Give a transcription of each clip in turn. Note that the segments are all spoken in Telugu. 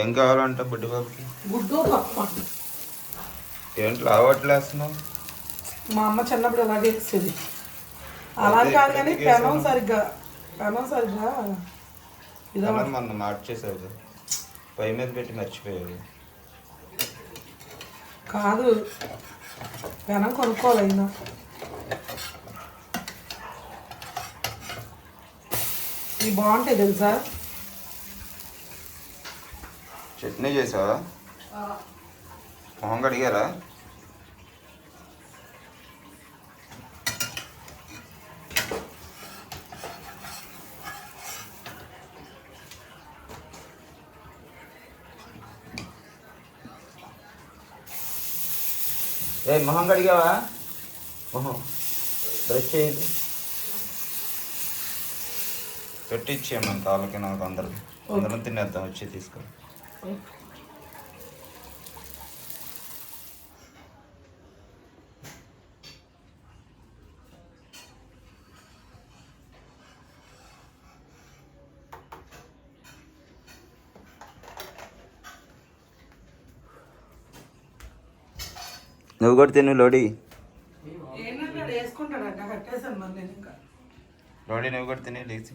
ఏం కావాలంట బుడ్డి బాబుకి? గుడ్డు పప్పు? ఏంట్లో అలవాట్లు వేస్తున్నావు? మా అమ్మ చిన్నప్పుడు ఇలాగే ఇస్తుంది అలా కాదు కానీ పెనం సరిగ్గా పెనం సరిగ్గా ఇదో మొన్న మార్చేసావు కదా. పై మీద పెట్టి మర్చిపోయావు. కాదు పెనం కొనుక్కోవాలి అయినా. ఇవి బాగుంటాయి తెలుసా? చట్నీ చేసావా? మొహం కడిగారా? ఏ మొహం కడిగావా? మొహం. బ్రష్ చేయదు పెట్టిచ్చేయమని తాళ్ళకి నాకు అందరు అందరం తినేద్దాం వచ్చి తీసుకో నువ్వు కూడా తిను లోడి. లోడి నువ్వు కూడా తిని లేచి.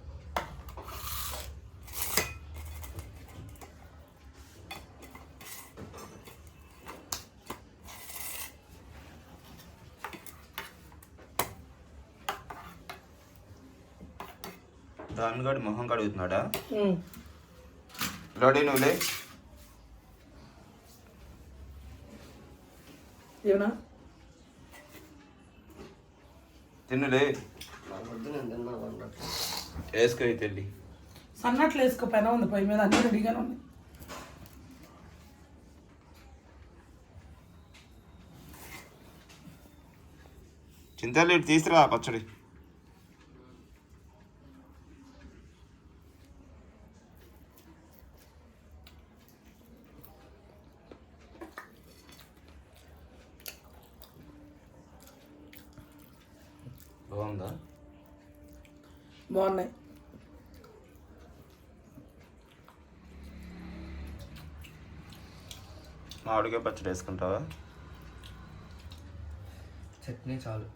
కూడా మొహం కడుగుతున్నాడా? ఉమ్. లోడి నువ్వు లే. ఏమన్నా? తిన్నులే వేసుకో తెల్లి సన్నట్లు వేసుకో పెనం ఉంది పొయ్యి మీద అన్ని రెడీగానే ఉంది చింతలు తీసుకురా పచ్చడి. బాగుందా? బాగున్నాయి. మామిడికాయ పచ్చడి వేసుకుంటావా? చట్నీ చాలు.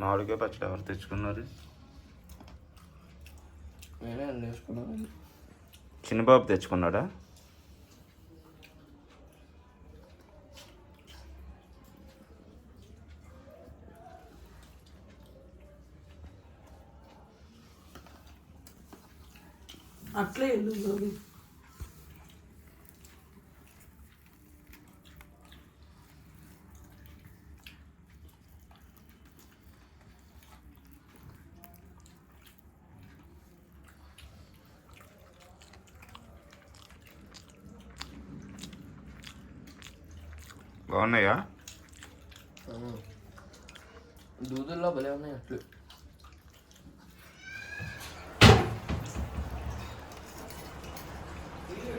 మామిడికాయ పచ్చడి ఎవరు తెచ్చుకున్నారు? నేనే వేసుకున్నాను. చిన్నబాబు తెచ్చుకున్నాడా? అట్లే జోగి. బాగున్నాయా? దూదుల్లో భలే ఉన్నాయి అట్లు.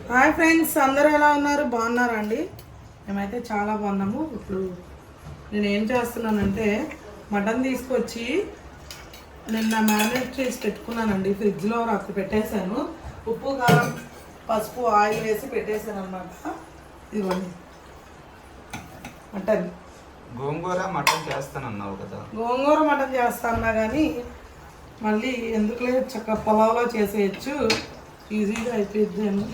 హాయ్ ఫ్రెండ్స్ అందరూ ఎలా ఉన్నారు? బాగున్నారా అండి మేమైతే చాలా బాగున్నాము. ఇప్పుడు నేను ఏం చేస్తున్నానంటే మటన్ తీసుకొచ్చి నిన్న మ్యారినేట్ చేసి పెట్టుకున్నానండి. ఫ్రిడ్జ్లో రాత్రి పెట్టేశాను. ఉప్పు కారం పసుపు ఆయిల్ వేసి పెట్టేశాను అనమాట ఇదిగోండి. మటన్. గోంగూర మటన్ చేస్తానన్నావు కదా. గోంగూర మటన్ చేస్తాన్నా కానీ మళ్ళీ ఎందుకులే చక్క పొలాలో చేసేయచ్చు. ఈజీగా అయిపోయిద్దాను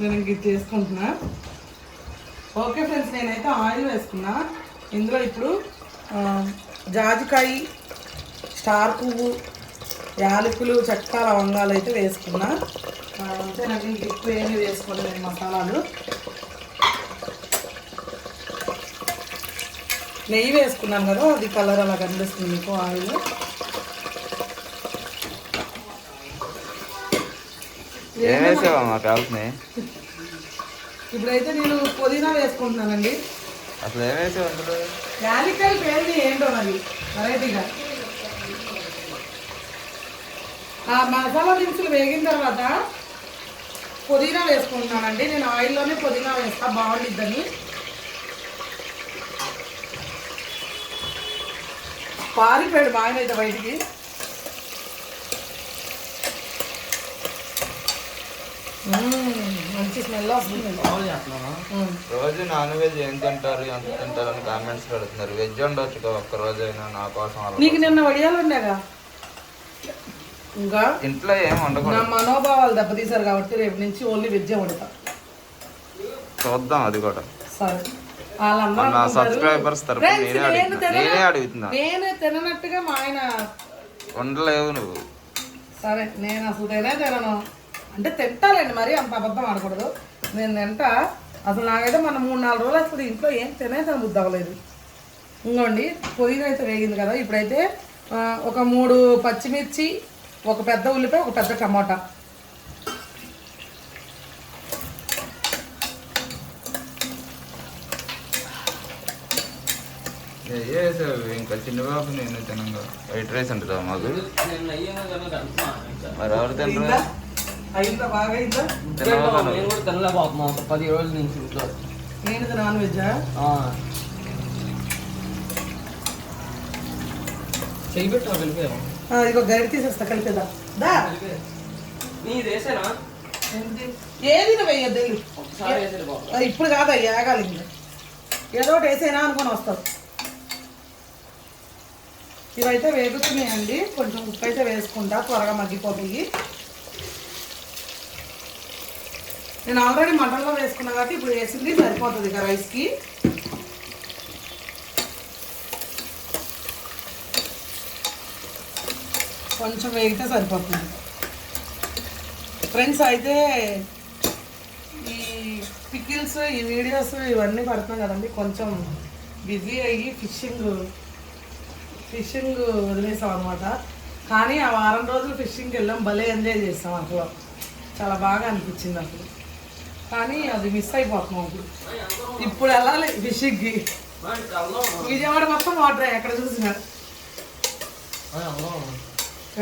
నేను ఇది చేసుకుంటున్నా. ఓకే ఫ్రెండ్స్ నేనైతే ఆయిల్ వేసుకున్నా. ఇందులో ఇప్పుడు జాజికాయ స్టార్ పువ్వు యాలకులు చెక్క లవంగాలు అయితే వేసుకున్నా. ఆ, అంతే నాకు ఇంక ఎక్కువ ఏమి వేసుకోలేదు మసాలాలు. నెయ్యి వేసుకున్నాను కదా అది కలర్ అలా కనిపిస్తుంది మీకు ఆయిల్. ఇప్పుడైతే నేను పుదీనా వేసుకుంటున్నానండి. అసలు ఏం వేసావు అందులో? యాలికాయ పేరుని ఏంటో మరి? వెరైటీగా. ఆ మసాలా దినుసులు వేగిన తర్వాత పుదీనా వేసుకుంటున్నానండి. నేను ఆయిల్లోనే పుదీనా వేస్తా బాగుండిద్దని. పారిపోయాడు ఆయన అయితే బయటికి. మంచి స్మెల్ వస్తుంది. రోజు నాన్ వెజ్ ఏం తింటారు ఎంత తింటారు అని కామెంట్స్ పెడుతున్నారు. వెజ్ ఉండొచ్చు ఒక్క రోజు అయినా నా కోసం అలా. నీకు నిన్న వడియాలు ఉండేగా ఇంకా? ఇంట్లో ఏం నా ఉండకూడదు మనోభావాలు దెబ్బతీశారు కాబట్టి రేపు నుంచి ఓన్లీ వెజ్జే వండుతా. చూద్దాం అది కూడా. సరే. నా సబ్స్క్రైబర్స్ తరపున "Friends, నేనే నేను అడుగుతున్నా. తినను." నేనే అడుగుతున్నా. నేను తిననట్టుగా మా ఆయన ఉండలేవు నువ్వు. సరే నేను అసలు తినే తినను. అంటే తింటాలండి మరి అంత అబద్ధం ఆడకూడదు. నేను తింటా అసలు నాకైతే మన మూడు నాలుగు రోజులు అసలు ఇంట్లో ఏం తినే తిన బుద్ధి అవ్వలేదు. ఇంకోండి పుదీనా అయితే వేగింది కదా ఇప్పుడైతే ఒక మూడు పచ్చిమిర్చి ఒక పెద్ద ఉల్లిపాయ ఒక పెద్ద టమాటా. ఇంకా చిన్నబాబు నేను తినంగా. వైట్ రైస్ ఉంటుందా మాకు. మరి ఎవరు తినరు? అయిందా బాగా అయిందా? నేను కూడా తినలేకపోతున్నాం ఒక పది రోజుల నుంచి ఇంట్లో. ఏంటిది నాన్ వెజ్జా? ఆ. చెయ్యి పెట్టావు కలిపావు ఆ, ఇదిగో గరిట తీసేస్తా కలిపేదా దా. నీ దేశేనా ఏంటి? ఏది నువ్వు వేయద్దు వెళ్ళు. ఒకసారి వేసేది బాబు. అది ఇప్పుడు కాదు అయ్యి ఆగాలి ఏదో ఒకటి వేసేనా అనుకొని వస్తావు ఇవైతే వేగుతున్నాయండి. కొంచెం ఉప్పు అయితే వేసుకుంటా త్వరగా మగ్గిపోతాయి. నేను ఆల్రెడీ మటన్లో వేసుకున్నా కాబట్టి ఇప్పుడు వేసింది సరిపోతుంది ఇక రైస్కి. కొంచెం వేగితే సరిపోతుంది. ఫ్రెండ్స్ అయితే ఈ పికిల్స్ ఈ వీడియోస్ ఇవన్నీ పడుతున్నాం కదండి. కొంచెం బిజీ అయ్యి ఫిషింగ్ ఫిషింగ్ వదిలేసాం అనమాట కానీ ఆ వారం రోజులు ఫిషింగ్కి వెళ్ళాం. భలే ఎంజాయ్ చేస్తాం అసలు. చాలా బాగా అనిపించింది అసలు. కానీ అది మిస్ అయిపోతున్నాం ఇప్పుడు వెళ్ళాలి ఫిషింగ్కి విజయవాడ మొత్తం వాటర్ ఎక్కడ చూసినా.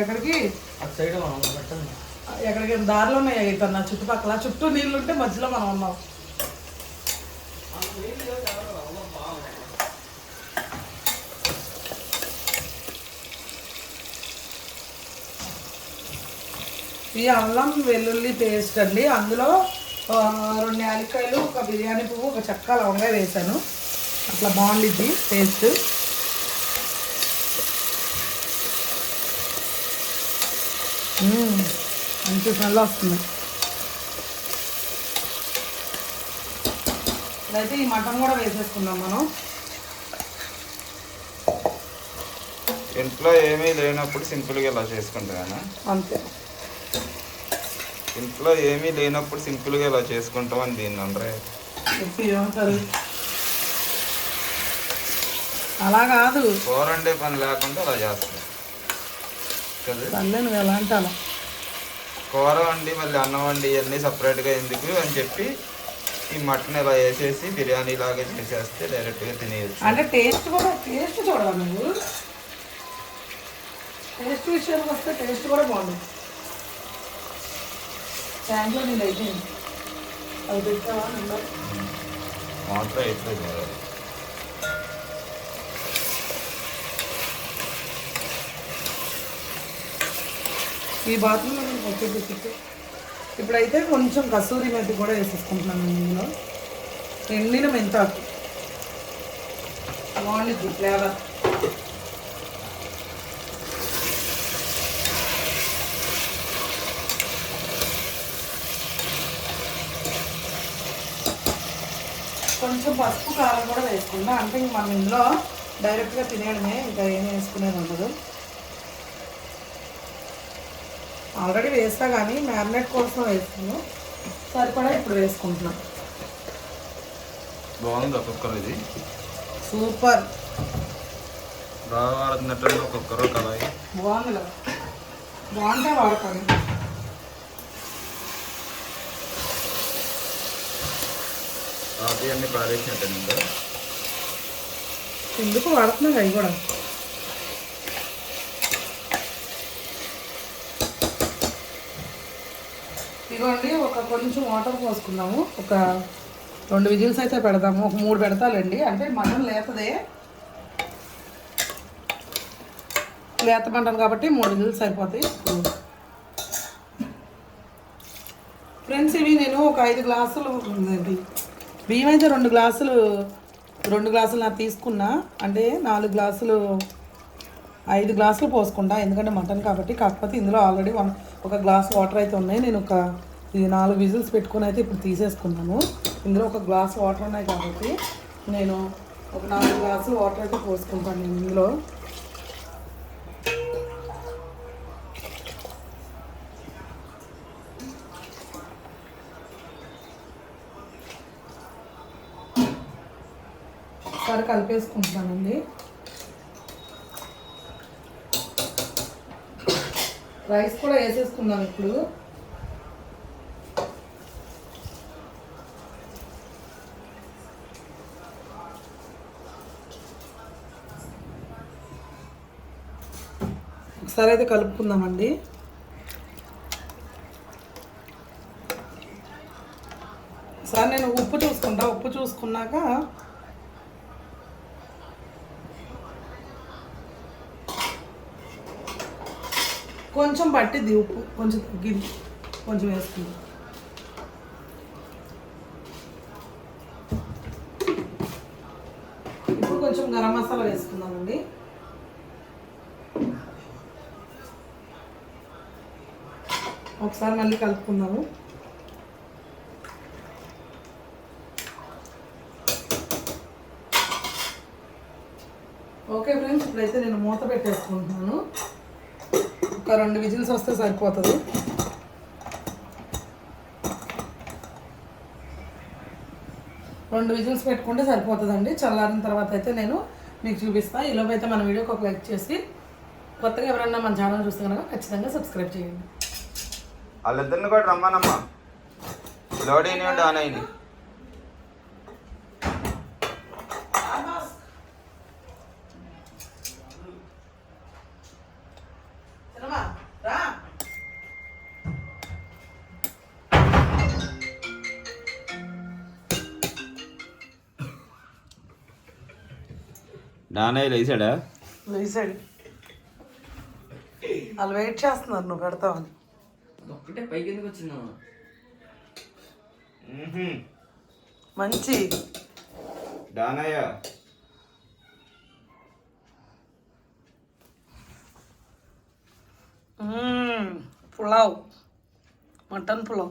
ఎక్కడికి? అటు సైడ్ మనం పెట్టండి. ఎక్కడికి? దారిలో ఉన్నాయి ఇక్కడ నా చుట్టుపక్కల. చుట్టూ నీళ్ళు ఉంటే మధ్యలో మనం ఉన్నాం. ఈ అల్లం వెల్లుల్లి పేస్ట్ అండి. అందులో రెండు యాలక్కాయలు ఒక బిర్యానీ పువ్వు ఒక చెక్క లవంగా వేసాను. అట్లా బాగుండిద్ది టేస్ట్. మంచి స్మెల్ వస్తుంది. అయితే ఈ మటన్ కూడా వేసేసుకుందాం మనం. ఇంట్లో ఏమీ లేనప్పుడు సింపుల్గా ఇలా చేసుకుంటాను అంతే. ఇంట్లో ఏమీ లేనప్పుడు సింపుల్గా ఇలా చేసుకుంటాం అని దీన్ని అందరూ అలా కాదు. కూర వండే పని లేకుండా అలా చేస్తాం. కదా? ఎలా కూర వండి మళ్ళీ అన్నం వండి ఇవన్నీ సపరేట్గా ఎందుకు అని చెప్పి ఈ మటన్ ఇలా వేసేసి బిర్యానీ లాగా చేసేస్తే డైరెక్ట్గా తినేయచ్చు. అంటే టేస్ట్ కూడా టేస్ట్ చూడవా నువ్వు టేస్ట్ విషయానికి వస్తే టేస్ట్ కూడా బాగుంది ట్యాంక్లో నేను అయిపోయింది అది పెట్టావా నిండా? మాత్రం అయిపోయింది. ఈ బాత్రూంలో ఓకే పెట్టు ఇప్పుడైతే కొంచెం కసూరి మెత్తి కూడా వేసేసుకుంటున్నాను ఇందులో. ఎండిన మెంతాకు. బాగుండిద్ది ఫ్లేవర్ కొంచెం పసుపు కారం కూడా వేసుకుంటా అంటే ఇంక మనం ఇందులో డైరెక్ట్గా తినేయడమే ఇంకా ఏం వేసుకునేది ఉండదు. ఆల్రెడీ వేస్తా కానీ మ్యారినేట్ కోసం వేస్తాను సరిపడా ఇప్పుడు వేసుకుంటున్నాం బాగుంది ఒక్కొక్కరు ఇది. సూపర్. బాగా వాడుతున్నట్టు ఒక్కొక్కరు కలాయి బాగుంది కదా బాగుంటే వాడతాను. కాఫీ అన్ని పారేసినట్టు ఇంకా ఎందుకు వాడుతున్నాయి అవి కూడా? ఇదిగోండి ఒక కొంచెం వాటర్ పోసుకున్నాము ఒక రెండు విజిల్స్ అయితే పెడదాము. ఒక మూడు పెడతాలండి. అంటే మటన్ లేతదే. లేత మటన్ కాబట్టి మూడు విజిల్స్ సరిపోతాయి ఫ్రెండ్స్ ఇవి నేను ఒక ఐదు గ్లాసులు ఉందండి బియ్యం అయితే రెండు గ్లాసులు రెండు గ్లాసులు నాకు తీసుకున్నా. అంటే నాలుగు గ్లాసులు ఐదు గ్లాసులు పోసుకుంటా. ఎందుకంటే మటన్ కాబట్టి కాకపోతే ఇందులో ఆల్రెడీ వన్ ఒక గ్లాస్ వాటర్ అయితే ఉన్నాయి. నేను ఒక ఇది నాలుగు విజిల్స్ పెట్టుకొని అయితే ఇప్పుడు తీసేసుకున్నాను. ఇందులో ఒక గ్లాస్ వాటర్ ఉన్నాయి కాబట్టి నేను ఒక నాలుగు గ్లాసులు వాటర్ అయితే పోసుకుంటాను ఇందులో. కలిపేసుకుంటున్నానండి. రైస్ కూడా వేసేసుకుందాం ఇప్పుడు. ఒకసారి అయితే కలుపుకుందామండి. సార్ నేను ఉప్పు చూసుకుంటా. ఉప్పు చూసుకున్నాక కొంచెం పట్టిద్ది ఉప్పు కొంచెం తగ్గింది కొంచెం వేసుకుంది. ఇప్పుడు కొంచెం గరం మసాలా వేసుకుందామండి. ఒకసారి మళ్ళీ కలుపుకుందాము. ఓకే ఫ్రెండ్స్ ఇప్పుడైతే నేను మూత పెట్టేసుకుంటున్నాను. ఒక రెండు విజిల్స్ వస్తే సరిపోతుంది. రెండు విజిల్స్ పెట్టుకుంటే సరిపోతుందండి. చల్లారిన తర్వాత అయితే నేను మీకు చూపిస్తాను ఈలోపు అయితే మన వీడియోకి ఒక లైక్ చేసి కొత్తగా ఎవరన్నా మన ఛానల్ చూస్తే కనుక ఖచ్చితంగా సబ్స్క్రైబ్ చేయండి. వాళ్ళిద్దరిని కూడా రమ్మానమ్మా. లోడీని ఆన్ అయినాయి. డానయ్య లేచాడా? లేసాడు వాళ్ళు వెయిట్ చేస్తున్నారు నువ్వు పెడతావని. ఒక్కటే పైకి ఎందుకు వచ్చిందా మంచి. డానయ్య. పులావ్. మటన్ పులావ్.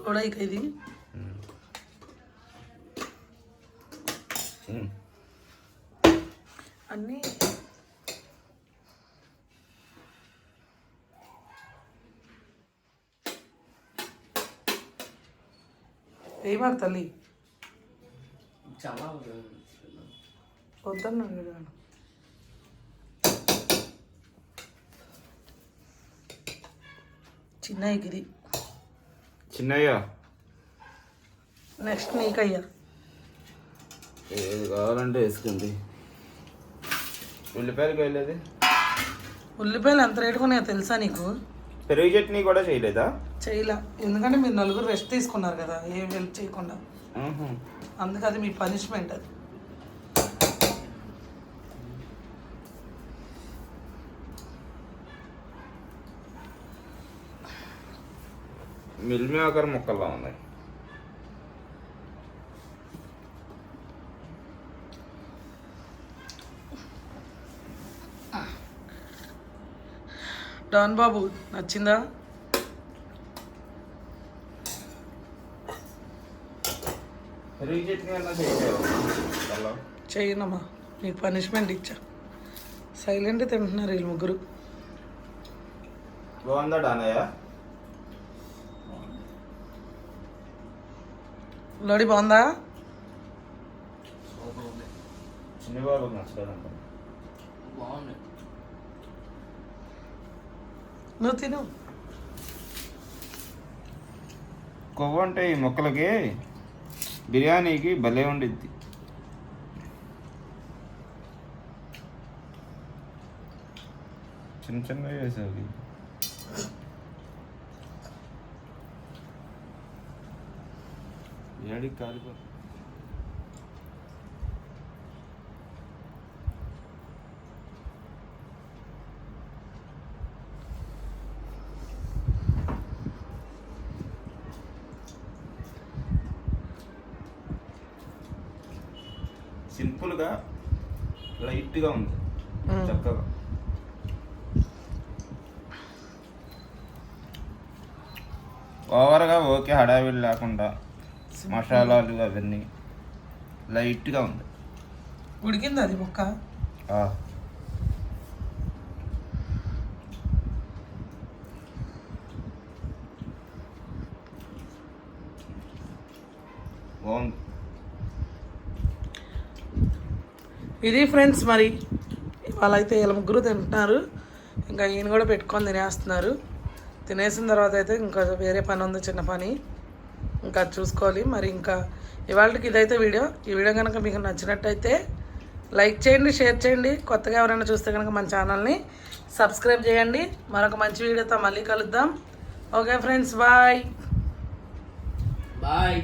పెద్ద పేరు డోడైక ఇది అన్నీ ఏ మాకు తల్లి చాలా వద్దన్నాను కదా చిన్న ఇది చిన్నయ్య. నెక్స్ట్ నీకయ్యా. ఏది కావాలంటే వేసుకుంది ఉల్లిపాయలకి వెళ్ళేది ఉల్లిపాయలు ఎంత రేటు కొన్నాయో తెలుసా నీకు? పెరుగు చట్నీ కూడా చేయలేదా? చేయలా. ఎందుకంటే మీరు నలుగురు రెస్ట్ తీసుకున్నారు కదా ఏం హెల్ప్ చేయకుండా. ఆహా. అందుకు అది మీ పనిష్మెంట్ అది. మిల్ మేకర్ ముక్కల్లా ఉన్నాయి. డాన్ బాబు నచ్చిందా? చేయనమ్మా మీకు పనిష్మెంట్ ఇచ్చా. సైలెంట్ తింటున్నారు వీళ్ళు ముగ్గురు. బాగుందా డానయ్య? లోడి బాగుందా? నచ్చలేదంట బాగుంది. నువ్వు తిను. కొవ్వు అంటే ఈ మొక్కలకి బిర్యానీకి భలే ఉండిద్ది. చిన్న చిన్నగా వేసావు. ఏడికి కాలిపో సింపుల్గా లైట్గా ఉంది. చక్కగా. ఓవర్గా ఓకే హడావిడి లేకుండా. మసాలాలు అవన్నీ లైట్గా ఉంది. ఉడికింది అది ముక్క. బాగుంది. ఇది ఫ్రెండ్స్ మరి ఇవాళ అయితే వీళ్ళ ముగ్గురు తింటున్నారు. ఇంకా ఈయన కూడా పెట్టుకొని తినేస్తున్నారు. తినేసిన తర్వాత అయితే ఇంకా వేరే పని ఉంది చిన్న పని. ఇంకా చూసుకోవాలి. మరి ఇంకా ఇవాళకి ఇదైతే వీడియో. ఈ వీడియో కనుక మీకు నచ్చినట్టయితే లైక్ చేయండి షేర్ చేయండి. కొత్తగా ఎవరైనా చూస్తే కనుక మన ఛానల్ని సబ్స్క్రైబ్ చేయండి. మరొక మంచి వీడియోతో మళ్ళీ కలుద్దాం. Okay friends bye. బాయ్.